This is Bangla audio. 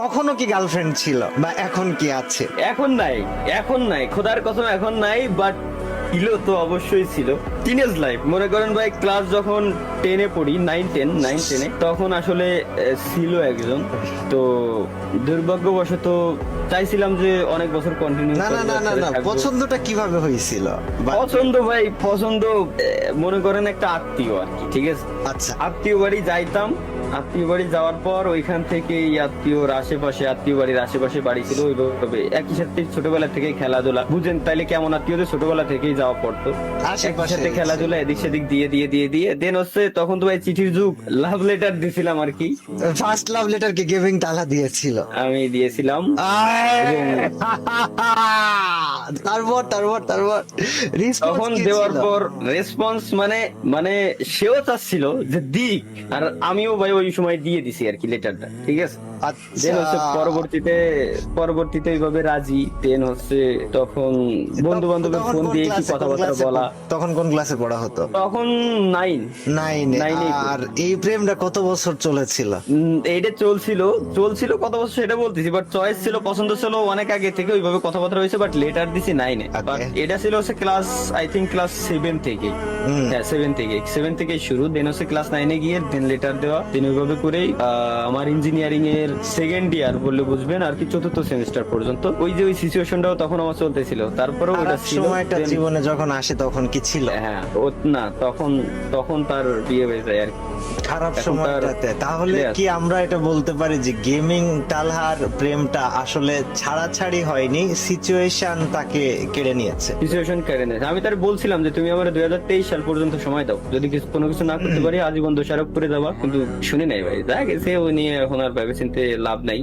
কখনো কি গার্লফ্রেন্ড ছিল? বা এখন কি আছে? এখন নাই এখন নাই খোদার কসম এখন নাই বাট ছিল তো অবশ্যই ছিল। টিনেজ লাইফ মনে করেন ভাই ক্লাস যখন টেনে পড়ি নাইন টেন নাইন টেনে তখন আসলে ছিল একজন। তো দুর্ভাগ্যবশত চাইছিলাম যে অনেক বছর কন্টিনিউ না না না না পছন্দটা কীভাবে হয়েছিল? পছন্দ ভাই পছন্দ মনে করেন একটা আত্মীয় আর কি ঠিক আছে? আচ্ছা। আত্মীয় বাড়ি যাইতাম আত্মীয় বাড়ি যাওয়ার পর ওইখান থেকে আত্মীয়র আশেপাশে আত্মীয় বাড়ির আশেপাশে বাড়ি ছিল ওইভাবে। একই সাথে ছোটবেলা থেকে খেলাধুলা। বুঝেন তাইলে কেমন আত্মীয়দের ছোটবেলা থেকেই যাওয়া পড়তো। একই সাথে খেলাধুলা এদিক সেদিক দিয়ে দিয়ে দিয়ে দিয়ে। দেন হচ্ছে তখন তো ভাই চিঠির যুগ। লাভ লেটার দিছিলাম আর কি। ফার্স্ট লাভ লেটার কে গিভিং তালা দিয়েছিল। আমি দিয়েছিলাম। তারপর তারপর তারপর। তখন দেওয়ার পর রেসপন্স মানে মানে সেও চাচ্ছিল যে দিক আর আমিও ভাই ওই সময় দিয়ে দিছি আর কি লেটারটা ঠিক আছে? আচ্ছা। দেন হচ্ছে পরবর্তীতে পরবর্তীতে ওইভাবে রাজি দেন হচ্ছে তখন বন্ধু বান্ধবের ফোন দিয়ে কি কথাবার্তা বলা। তখন কোন ক্লাসে পড়া হতো? তখন নাইন নাইনে আর এই প্রেমটা কত বছর চলেছিল? এইটা চলছিল চলছিল কত বছর সেটা বলতেছি বাট চয়েস ছিল পছন্দ ছিল অনেক আগে থেকে ওইভাবে কথাবার্তা হয়েছে বাট লেটার দিছি নাইনে বাট এটা ছিল হচ্ছে class I think class seven থেকে হ্যাঁ সেভেন থেকে সেভেন থেকে শুরু দেন হচ্ছে ক্লাস নাইনে গিয়ে দেন লেটার দেওয়া দেন ওইভাবে করেই আমার ইঞ্জিনিয়ারিং এর সেকেন্ড ইয়ার বললে বুঝবেন আর কি চতুর্থ সেমিস্টার পর্যন্ত ওই যে ওই সিচুয়েশনটাও তখন আমার চলতেছিল তারপরেও ওটা ছিল সময়টা জীবনে যখন আসে তখন কি ছিল হ্যাঁ ও না তখন তখন তার বিয়ে হয়ে যায় আর খারাপ সময়টাতে। তাহলে কি আমরা এটা বলতে পারি যে গেমিং তালহার প্রেমটা আসলে ছাড়াছাড়ি হয়নি? সিচুয়েশন তাকে কেড়ে নিয়েছে। সিচুয়েশন কেড়ে নিয়েছে। আমি তার বলছিলাম যে তুমি আমার দুই হাজার তেইশ সাল পর্যন্ত সময় দাও। যদি কিছু কোনো কিছু না করতে পারি আজীবন দোষারোপ করে দেওয়া। কিন্তু শুনি নাই ভাই। যা গেছে ও নিয়ে এখন আর ভেবে চিনতে লাভ নাই।